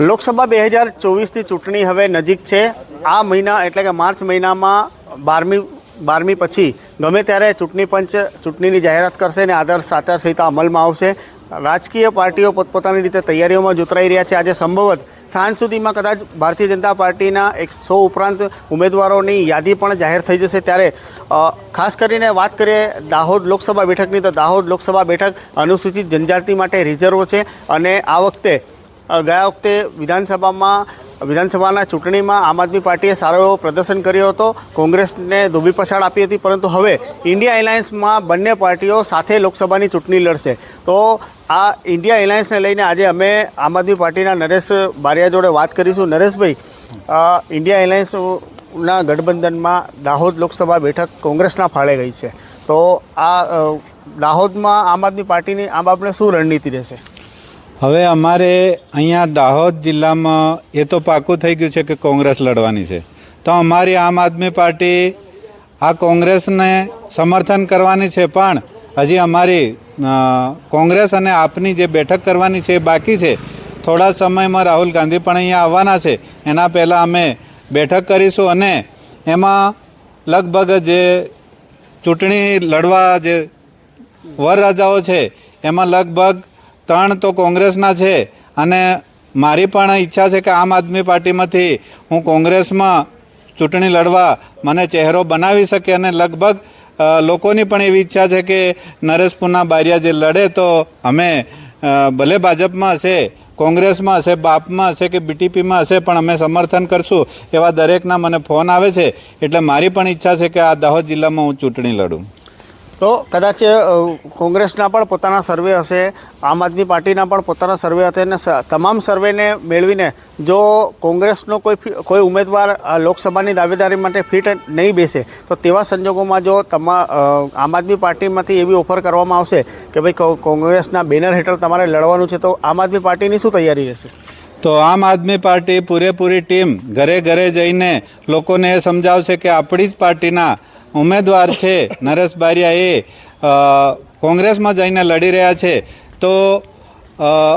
લોકસભા બે હજાર ચોવીસની ચૂંટણી હવે નજીક છે. આ મહિના એટલે કે માર્ચ મહિનામાં બારમી બારમી પછી ગમે ત્યારે ચૂંટણી પંચ ચૂંટણીની જાહેરાત કરશે અને આદર્શ આચારસંહિતા અમલમાં આવશે. રાજકીય પાર્ટીઓ પોતપોતાની રીતે તૈયારીઓમાં જોતરાઈ રહ્યા છે. આજે સંભવત સાંજ સુધીમાં કદાચ ભારતીય જનતા પાર્ટીના એક સો ઉપરાંત ઉમેદવારોની યાદી પણ જાહેર થઈ જશે. ત્યારે ખાસ કરીને વાત કરીએ દાહોદ લોકસભા બેઠકની, તો દાહોદ લોકસભા બેઠક અનુસૂચિત જનજાતિ માટે રિઝર્વ છે અને આ વખતે ગયા વખતે વિધાનસભામાં, વિધાનસભાના ચૂંટણીમાં આમ આદમી પાર્ટીએ સારો એવો પ્રદર્શન કર્યો હતો. કોંગ્રેસને ધોબી પછાડ આપી હતી, પરંતુ હવે ઇન્ડિયા એલાયન્સમાં બંને પાર્ટીઓ સાથે લોકસભાની ચૂંટણી લડશે. તો આ ઇન્ડિયા એલાયન્સને લઈને આજે અમે આમ આદમી પાર્ટીના નરેશ બારિયા જોડે વાત કરીશું. નરેશભાઈ ઇન્ડિયા એલાયન્સના ગઠબંધનમાં દાહોદ લોકસભા બેઠક કોંગ્રેસના ફાળે ગઈ છે. તો આ દાહોદમાં આમ આદમી પાર્ટીની આ બાપને શું રણનીતિ રહેશે? હવે અમારે અહીંયા દાહોદ જિલ્લામાં એ તો પાકું થઈ ગયું છે કે કોંગ્રેસ લડવાની છે. તો અમારી આમ આદમી પાર્ટી આ કોંગ્રેસને સમર્થન કરવાની છે, પણ હજી અમારી કોંગ્રેસ અને આપની જે બેઠક કરવાની છે એ બાકી છે. થોડા સમયમાં રાહુલ ગાંધી પણ અહીંયા આવવાના છે. એના પહેલાં અમે બેઠક કરીશું અને એમાં લગભગ જે ચૂંટણી લડવા જે વરરાજાઓ છે, એમાં લગભગ ત્રણ તો કોંગ્રેસના છે અને મારી પણ ઈચ્છા છે કે આમ આદમી પાર્ટીમાંથી હું કોંગ્રેસમાં ચૂંટણી લડવા મને ચહેરો બનાવી શકે અને લગભગ લોકોની પણ એવી ઈચ્છા છે કે નરેશ પુના બારિયા જે લડે તો અમે ભલે ભાજપમાં હશે, કોંગ્રેસમાં હશે, બાપમાં હશે કે બીટીપીમાં હશે, પણ અમે સમર્થન કરશું એવા દરેકના મને ફોન આવે છે. એટલે મારી પણ ઈચ્છા છે કે આ દાહોદ જિલ્લામાં હું ચૂંટણી લડું. તો કદાચ કોંગ્રેસના પણ પોતાના સર્વે હશે, આમ આદમી પાર્ટીના પણ પોતાના સર્વે હશે અને તમામ સર્વેને મેળવીને જો કોંગ્રેસનો કોઈ કોઈ ઉમેદવાર લોકસભાની દાવેદારી માટે ફિટ નહીં બેસે, તો તેવા સંજોગોમાં જો તમા આમ આદમી પાર્ટીમાંથી એવી ઓફર કરવામાં આવશે કે ભાઈ કોંગ્રેસના બેનર હેઠળ તમારે લડવાનું છે, તો આમ આદમી પાર્ટીની શું તૈયારી રહેશે? તો આમ આદમી પાર્ટી પૂરેપૂરી ટીમ ઘરે ઘરે જઈને લોકોને સમજાવશે કે આપણી જ પાર્ટીના ઉમેદવાર છે, નરેશ બારિયા એ કોંગ્રેસમાં જઈને લડી રહ્યા છે. તો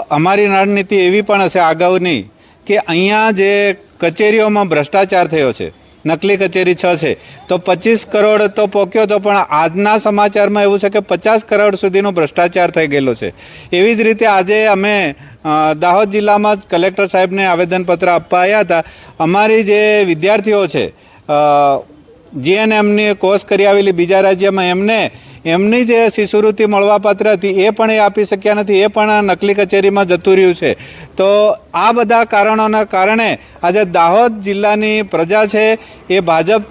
અમારી રણનીતિ એવી પણ હશે અગાઉની કે અહીંયા જે કચેરીઓમાં ભ્રષ્ટાચાર થયો છે, નકલી કચેરી છ છે, તો પચીસ કરોડ તો પોક્યો તો પણ આજના સમાચારમાં એવું છે કે પચાસ કરોડ સુધીનો ભ્રષ્ટાચાર થઈ ગયેલો છે. એવી જ રીતે આજે અમે દાહોદ જિલ્લામાં જ કલેક્ટર સાહેબને આવેદનપત્ર આપવા આવ્યા હતા. અમારી જે વિદ્યાર્થીઓ છે જીએનએમની કોર્સ કરી આવેલી બીજા રાજ્યમાં એમને, એમની જે શિષ્યવૃત્તિ મળવાપાત્ર હતી, એ પણ એ આપી શક્યા નથી, એ પણ નકલી કચેરીમાં જતું રહ્યું છે. તો આ બધા કારણોના કારણે આજે દાહોદ જિલ્લાની પ્રજા છે, એ ભાજપ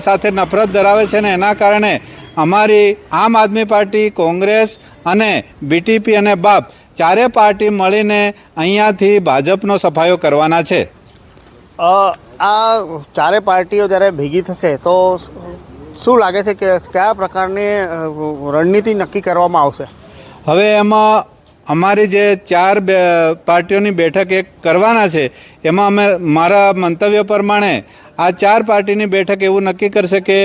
સાથે નફરત ધરાવે છે ને એના કારણે અમારી આમ આદમી પાર્ટી, કોંગ્રેસ અને બીટીપી અને બાપ ચારે પાર્ટી મળીને અહીંયાથી ભાજપનો સફાયો કરવાના છે. આ ચારે પાર્ટીઓ જ્યારે ભેગી થશે તો શું લાગે છે કે કયા પ્રકારની રણનીતિ નક્કી કરવામાં આવશે? હવે એમાં અમારી જે ચાર પાર્ટીઓની બેઠક એક કરવાના છે, એમાં અમે મારા મંતવ્ય પ્રમાણે આ ચાર પાર્ટીની બેઠક એવું નક્કી કરશે કે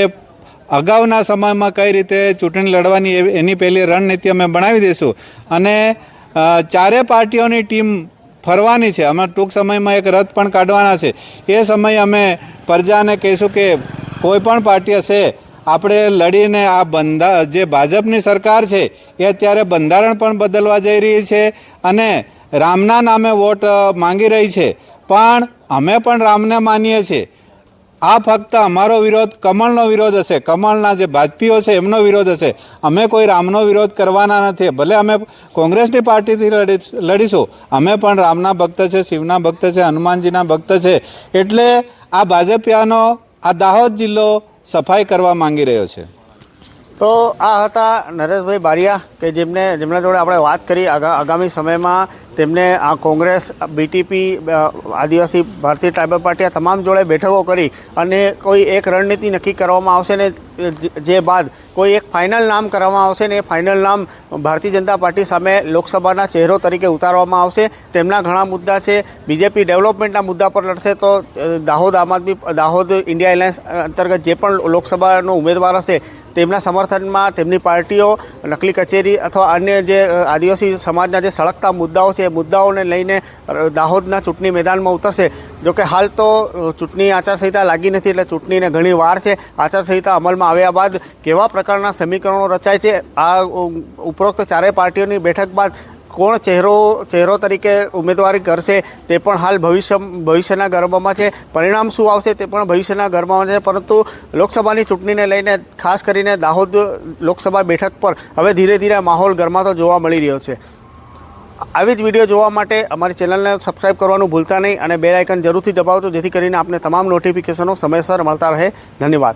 અગાઉના સમયમાં કઈ રીતે ચૂંટણી લડવાની એની પહેલી રણનીતિ અમે બનાવી દઈશું. અને ચારે પાર્ટીઓની ટીમ ફરવાની છે. અમે ટૂંક સમયમાં એક રથ પણ કાઢવાના છે. એ સમયે અમે પ્રજાને કહીશું કે કોઈ પણ પાર્ટી હશે, આપણે લડીને આ બંધા, જે ભાજપની સરકાર છે, એ અત્યારે બંધારણ પણ બદલવા જઈ રહી છે અને રામના નામે વોટ માંગી રહી છે. પણ અમે પણ રામને માનીએ છીએ. આ ફક્ત અમારો વિરોધ, કમળનો વિરોધ હશે. કમળના જે ભાજપીઓ છે, એમનો વિરોધ હશે. અમે કોઈ રામનો વિરોધ કરવાના નથી. ભલે અમે કોંગ્રેસની પાર્ટીથી લડી, લડીશું. અમે પણ રામના ભક્ત છે, શિવના ભક્ત છે, હનુમાનજીના ભક્ત છે. એટલે આ ભાજપિયાનો, આ દાહોદ જિલ્લો સફાઈ કરવા માંગી રહ્યો છે. તો આ હતા નરેશભાઈ બારિયા કે જેમને, જેમના જોડે આપણે વાત કરી આગા, આગામી સમયમાં તેમને આ કોંગ્રેસ, બીટીપી આદિવાસી ભારતીય ટ્રાઇબલ પાર્ટી આ તમામ જોડે બેઠકો કરી અને કોઈ એક રણનીતિ નક્કી કરવામાં આવશે ને જે બાદ કોઈ એક ફાઇનલ નામ કરવામાં આવશે ને એ ફાઇનલ નામ ભારતીય જનતા પાર્ટી સામે લોકસભાના ચહેરો તરીકે ઉતારવામાં આવશે. તેમના ઘણા મુદ્દા છે. બીજેપી ડેવલપમેન્ટના મુદ્દા પર લડશે તો દાહોદ આમ આદમી દાહોદ ઇન્ડિયા એલાયન્સ અંતર્ગત જે પણ લોકસભાનો ઉમેદવાર હશે, તેમના સમર્થનમાં તેમની પાર્ટીઓ, નકલી કચેરી અથવા અન્ય જે આદિવાસી સમાજના જે સળગતા મુદ્દાઓ છે એ મુદ્દાઓને લઈને દાહોદના ચૂંટણી મેદાનમાં ઉતરશે. જોકે હાલ તો ચૂંટણી આચારસંહિતા લાગી નથી એટલે ચૂંટણીને ઘણી વાર છે. આચારસંહિતા અમલમાં આવ્યા બાદ કેવા પ્રકારના સમીકરણો રચાય છે? આ ઉપરોક્ત ચારેય પાર્ટીઓની બેઠક બાદ કોણ ચહેરો ચહેરો તરીકે ઉમેદવારી કરશે તે પણ હાલ ભવિષ્ય ભવિષ્યના ગરબામાં છે. પરિણામ શું આવશે તે પણ ભવિષ્યના ગરબામાં છે. પરંતુ લોકસભાની ચૂંટણીને લઈને ખાસ કરીને દાહોદ લોકસભા બેઠક પર હવે ધીરે ધીરે માહોલ ગરમાતો જોવા મળી રહ્યો છે. આવી જ વીડિયો જોવા માટે અમારી ચેનલને સબસ્ક્રાઇબ કરવાનું ભૂલતા નહીં અને બે આઇકન જરૂરથી દબાવજો, જેથી કરીને આપને તમામ નોટિફિકેશનો સમયસર મળતા રહે. ધન્યવાદ.